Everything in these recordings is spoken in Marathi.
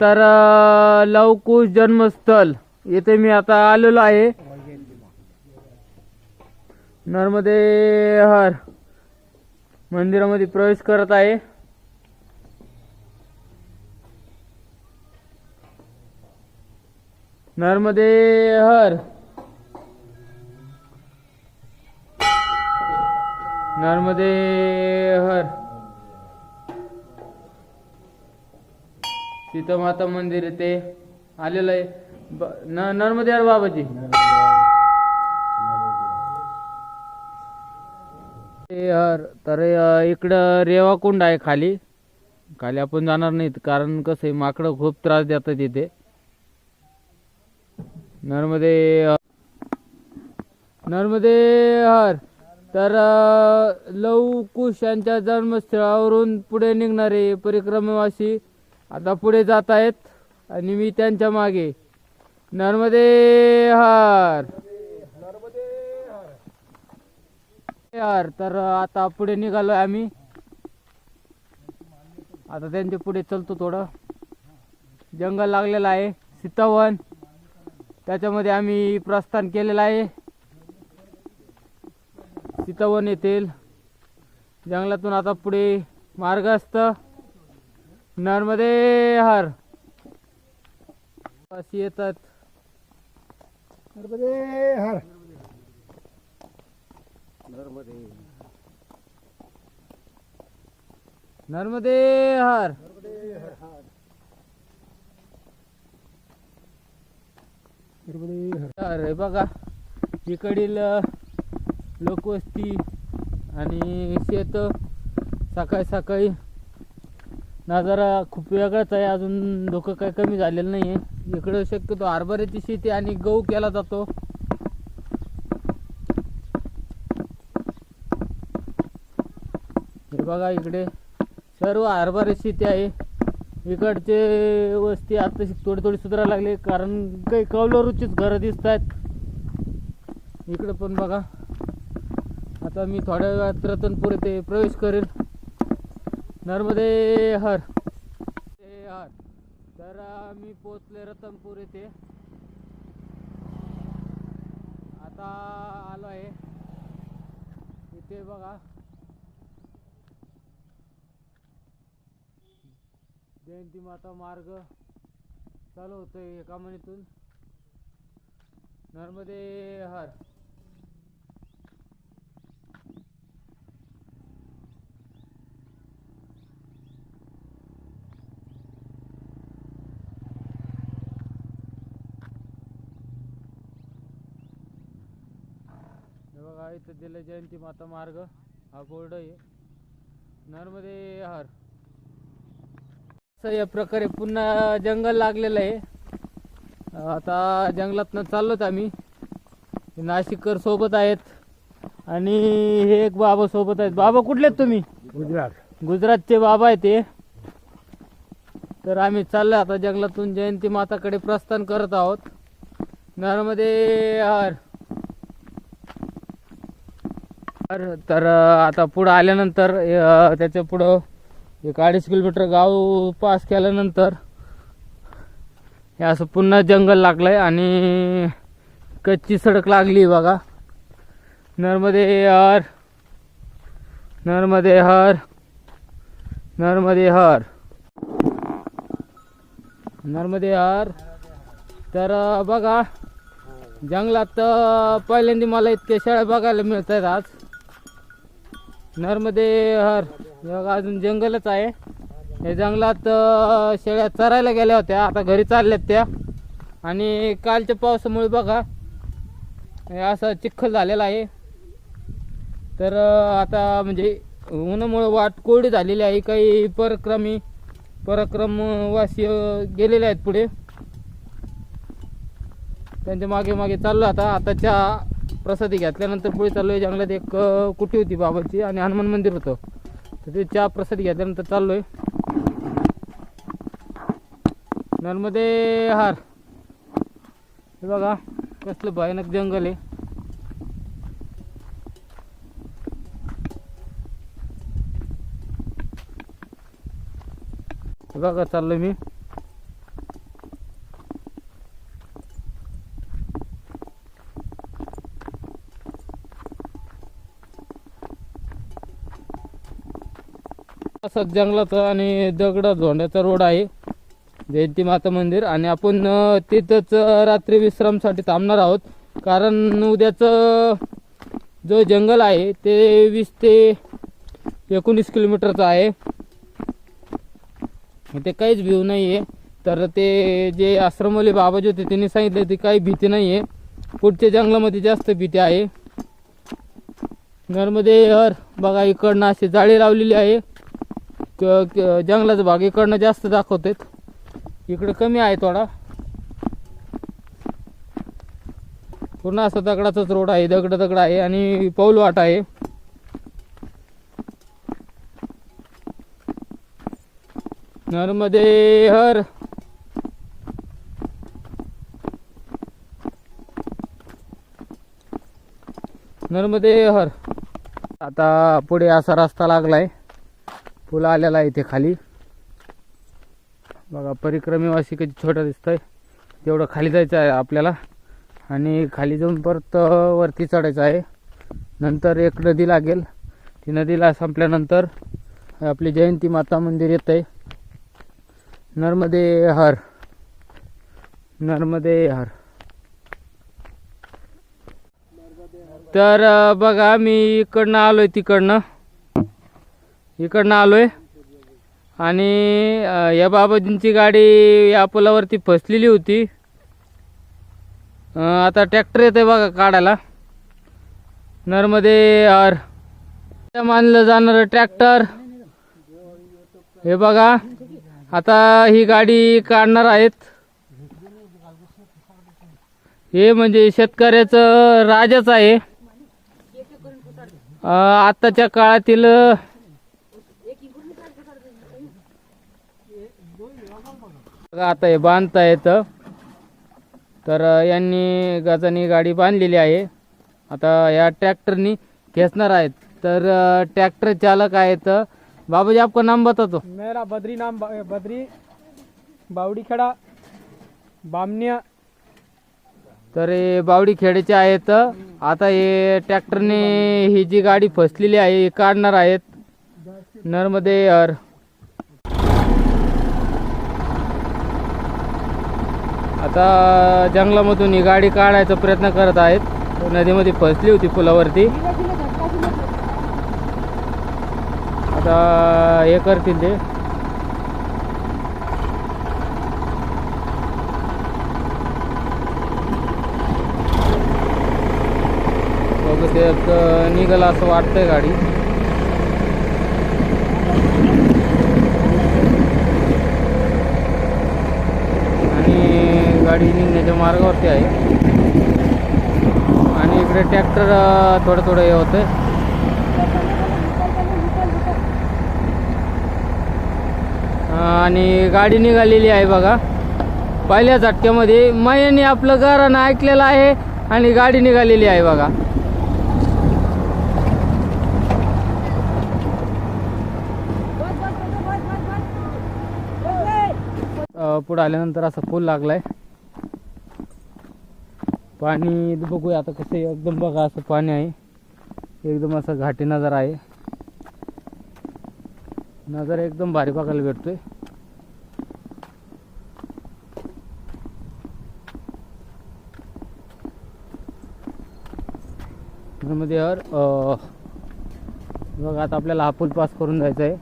तर लवकुश जन्मस्थळ येथे मी आता आलेलो आहे. नर्मदे हर मंदिरामध्ये प्रवेश करत आहे. नर्मदे हर नर्मदे हर सीता माता मंदिर ते. आलेलं आहे. ब- न नर्मदे बाबाजी. ते हर तर इकडं रेवा कुंड आहे खाली. खाली आपण जाणार नाहीत कारण कसं आहे माकडं खूप त्रास देतात इथे. नर्मदे नर्मदे हर तर लव लवकुश यांच्या जन्मस्थळावरून पुढे निघणारे परिक्रमावासी आता पुढे जात आहेत आणि मी त्यांच्या मागे. नर्मदे हर. यार तर आता पुढे निघालो आम्ही. आता त्यांच्या पुढे चलतो थोडं. जंगल लागलेलं आहे सीतावन. त्याच्यामध्ये आम्ही प्रस्थान केलेलं आहे. सीतावन येथील जंगलातून आता पुढे मार्ग असतं नर्मदे हर. अशी येतात. नर्मदे हर. नर्मदे. हर. नर्मदे हर. अरे बघा. इकडील लोकवस्ती आणि शेत सकाळी सकाळी नजारा खूप वेगळाच आहे. अजून धोकं काही कमी झालेलं नाही आहे इकडं शक्यतो हरभऱ्याची शेती आणि गहू केला जातो. हे बघा इकडे सर्व हरभरा शेती आहे. इकडचे वस्ती आता थोडी थोडी सुधारायला लागली कारण काही कौलरूचीच घरं दिसत आहेत. इकडं पण बघा. आता मी थोड्या वेळात रतनपूर येथे प्रवेश करेल नर्मदे हर. ते हर. तर मी पोचले रतनपूर येथे. आता आलो आहे. इथे बघा. जयंती माता मार्ग चालू होतोय एका महिन्यातून. नर्मदे हर हे बघा इथं दिलं जयंती माता मार्ग. हा बोर्ड आहे. नर्मदे हर. असं या प्रकारे पुन्हा जंगल लागलेलं आहे. आता जंगलातनं चाललोच आम्ही. नाशिककर सोबत आहेत. आणि हे एक बाबा सोबत आहेत. बाबा कुठले आहेत तुम्ही? गुजरात. गुजरातचे बाबा आहे ते तर आम्ही चाललो आता जंगलातून. जयंती माताकडे प्रस्थान करत आहोत. नर्मदे हर हर. तर आता पुढं आल्यानंतर त्याच्या पुढं एक अडीच किलोमीटर गाव पास केल्यानंतर हे असं पुन्हा जंगल लागलंय आणि कच्ची सडक लागली बघा. नर्मदे हर नर्मदे हर नर्मदे हर. नर्मदे हर. तर बघा जंगलात पहिल्यांदा मला इतक्या शाळा बघायला मिळत आहेत आज. नर्मदे हर. बघा अजून जंगलच आहे. हे जंगलात शेळ्या चरायला गेल्या होत्या. आता घरी चालल्यात त्या. आणि कालच्या पावसामुळे बघा हे असं चिखल झालेला आहे. तर आता म्हणजे उन्हामुळं वाट कोरडी झालेली आहे. काही परक्रमी पराक्रमवासी गेलेले आहेत पुढे. त्यांच्या मागे मागे चाललो आता. आताच्या प्रसादी घेतल्यानंतर पुढे चाललोय जंगलात एक कुटी होती बाबाची आणि हनुमान मंदिर होतं. तर ते चहा प्रसादी घेतल्यानंतर चाललोय. नर्मदे हार. हे बघा कसलं भयानक जंगल आहे. हे बघा चाललोय मी. असाच जंगलाचा आणि दगडा झोंड्याचा रोड आहे. जयंती माता मंदिर आणि आपण तिथंच रात्री विश्रामसाठी थांबणार आहोत. कारण उद्याचं जो जंगल आहे ते वीस ते एकोणीस किलोमीटरचं आहे. ते काहीच भीव नाही आहे तर ते जे आश्रमवाले बाबाजी होते त्यांनी सांगितले ते काही भीती नाही आहे पुढच्या जंगलामध्ये जास्त भीती आहे. घरमध्ये हर बघा इकडनं अशी जाळी लावलेली आहे. क- जंगलाचा भाग इकडनं जास्त दाखवतात. इकडं कमी आहे थोडा. पूर्ण असा दगडाचाच रोड आहे दगड दगड आहे आणि पाऊल वाट आहे. नर्मदे हर नर्मदे हर आता पुढे असा रस्ता लागलाय. फुलं आलेला आहे इथे खाली. बघा परिक्रमेवासी कधी छोटं दिसतंय. तेवढं खाली जायचं आहे आपल्याला. आणि खाली जाऊन परत वरती चढायचं आहे. नंतर एक नदी लागेल. ती नदीला संपल्यानंतर आपली जयंती माता मंदिर येत आहे नर्मदे हर. नर्मदे हर. तर बघा मी इकडनं आलोय तिकडनं. इकडनं आलो आहे आणि या बाबाजींची गाडी या पुलावरती फसलेली होती. आता ट्रॅक्टर येते बघा काढायला. नर्मदे आर मानलं जाणारं ट्रॅक्टर. हे बघा आता ही गाडी काढणार आहेत. हे म्हणजे शेतकऱ्याचं राजाच आहे. आत्ताच्या काळातील बघा आता हे बांधता येतं. तर यांनी गजानी गाडी बांधलेली आहे. आता या ट्रॅक्टरनी खेचणार आहेत. तर ट्रॅक्टर चालक आहेत. बाबाजी आपका नाम बता तो मेरा बद्री नाम ब- बद्री. बावडी खेडा बामनिया तर हे बावडी खेड्याचे आहेत. आता हे ट्रॅक्टरने ही जी गाडी फसलेली आहे ही काढणार आहेत. नर्मदे हर आता जंगलामधून ही गाडी काढायचा प्रयत्न करत आहेत. नदीमध्ये फसली होती पुलावरती. आता हे करतील ते. बघू ते एक असं वाटतंय गाडी आणि गाडी निघण्याच्या मार्गावरती आहे. आणि इकडे ट्रॅक्टर थोडं थोडं हे होतंय. आणि गाडी निघालेली आहे बघा. पहिल्या झटक्यामध्ये मयाने आपलं घरानं ऐकलेलं आहे आणि गाडी निघालेली आहे बघा. पुढं आल्यानंतर असा पूल लागलाय. पाणी बघूया आता कसं आहे, एकदम बघा असं पाणी आहे. एकदम असं घाटी नजारा आहे. नजारा एकदम भारी बघायला भेटतोय. मध्ये यार बघा आता आपल्याला हा पूल पास करून जायचं आहे.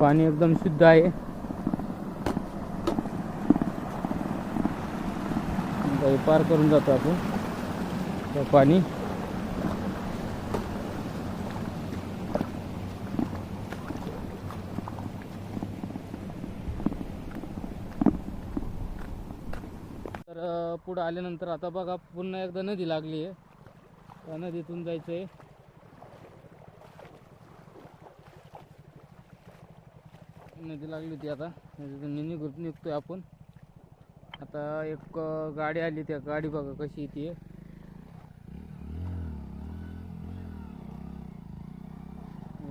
पाणी एकदम शुद्ध आहे आता हे पार करून जातो आपण. पाणी. तर पुढं आल्यानंतर आता बघा पुन्हा एकदा नदी लागली आहे. नदीतून जायचं आहे नदी लागली होती आता. नदीतून निघतो निघतोय आपण. आता एक गाडी आली त्या गाडी बघा कशी येते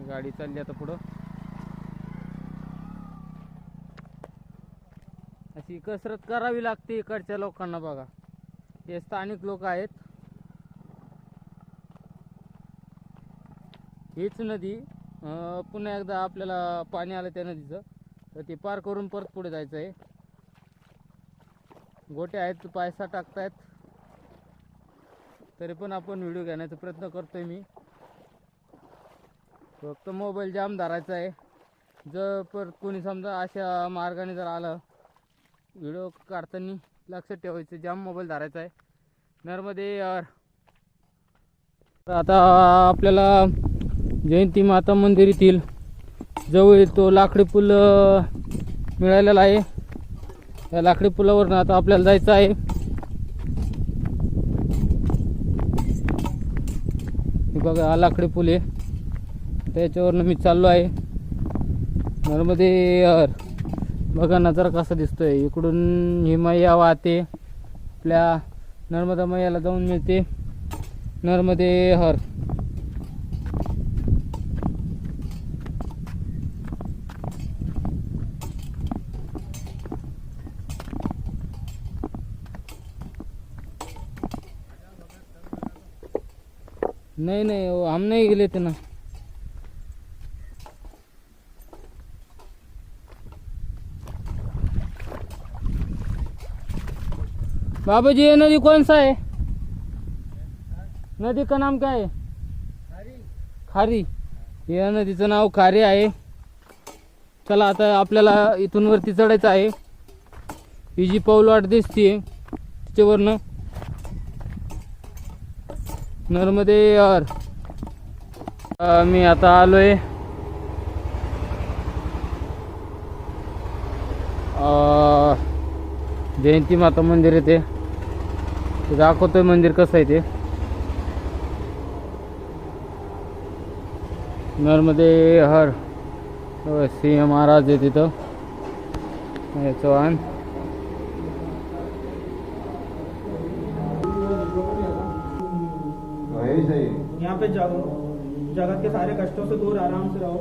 गाडी चालली आता पुढं. अशी कसरत करावी लागते इकडच्या लोकांना बघा. हे स्थानिक लोक आहेत. हीच नदी पुन्हा एकदा आपल्याला पाणी आलं त्या नदीचं. तर ते पार करून परत पुढे जायचं आहे. गोटे आहेत पायसा टाकतायत. तरी पण आपण व्हिडिओ घेण्याचा प्रयत्न करतोय मी. फक्त मोबाईल जाम धरायचा आहे. जर परत कोणी समजा अशा मार्गाने जर आलं व्हिडिओ काढताना लक्षात ठेवायचं जाम मोबाईल धरायचा आहे. नर्मदे तर आता आपल्याला जयंती माता मंदिर येथील जवळ तो लाकडी पूल मिळालेला आहे. या लाकडी पुलावरनं आता आपल्याला जायचं आहे. हे बघा हा लाकडी पूल आहे. त्याच्यावरनं मी चाललो आहे. नर्मदे बघा नजारा कसा दिसतोय. इकडून ही मैया वाहते. आपल्या नर्मदा मैयाला जाऊन मिळते. नर्मदे हर. नहीं नहीं वो हम नहीं गेले थे ना। बाबा जी ये नदी कौन सा है? नदी का नाम क्या है? खारी। या नदीचं नाव खारी आहे. चला आता आपल्याला इथून वरती चढायचं आहे. ही जी पाऊलवाट दिसतीये तिच्यावरनं नर्मदे यार. मी आता आलोय. जयंती माता मंदिर येते ते. दाखवतोय मंदिर कसं आहे ते. नर्मदे हर सिंह महाराज आहे तिथं. हे चव्हाण. पे जाओ। जगत के सारे कष्टों से दूर आराम से रहो।